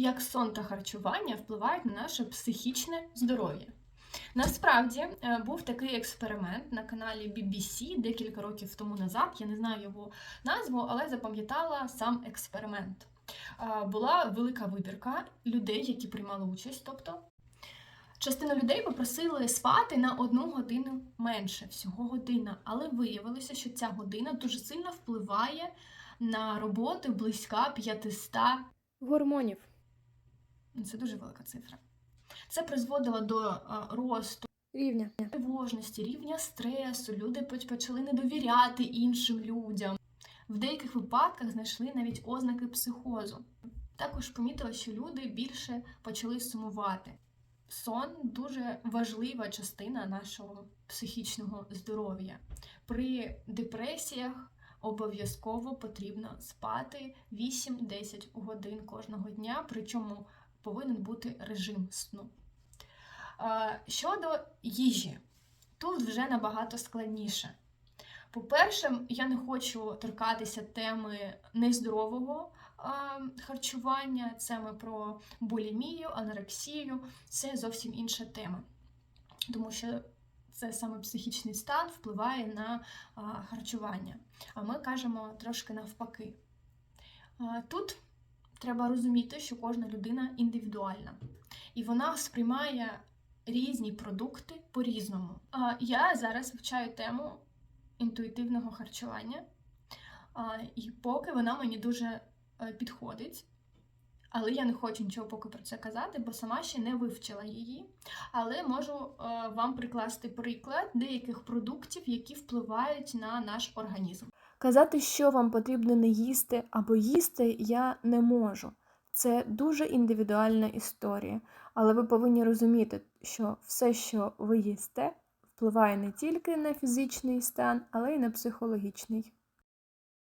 як сон та харчування впливають на наше психічне здоров'я. Насправді е, був такий експеримент на каналі BBC декілька років тому назад. Я не знаю його назву, але запам'ятала сам експеримент. Е, Була велика вибірка людей, які приймали участь. Тобто, частина людей попросили спати на одну годину менше, всього година. Але виявилося, що ця година дуже сильно впливає на роботу близька 500 Гормонів. Це дуже велика цифра. Це призводило до е, росту Рівня. тривожності, рівня стресу. Люди почали не довіряти іншим людям. В деяких випадках знайшли навіть ознаки психозу. Також помітили, що люди більше почали сумувати. Сон дуже важлива частина нашого психічного здоров'я. При депресіях обов'язково потрібно спати 8-10 годин кожного дня, причому повинен бути режим сну. Щодо їжі, тут вже набагато складніше. По-перше, я не хочу торкатися теми нездорового харчування, це ми про булімію, анорексію, це зовсім інша тема. Тому що це саме психічний стан впливає на харчування. А ми кажемо трошки навпаки. Тут треба розуміти, що кожна людина індивідуальна, і вона сприймає різні продукти по-різному. Я зараз вивчаю тему інтуїтивного харчування, і поки вона мені дуже е, підходить. Але я не хочу нічого поки про це казати, бо сама ще не вивчила її. Але можу е, вам прикласти приклад деяких продуктів, які впливають на наш організм. Казати, що вам потрібно не їсти або їсти, я не можу. Це дуже індивідуальна історія. Але ви повинні розуміти, що все, що ви їсте, впливає не тільки на фізичний стан, але й на психологічний.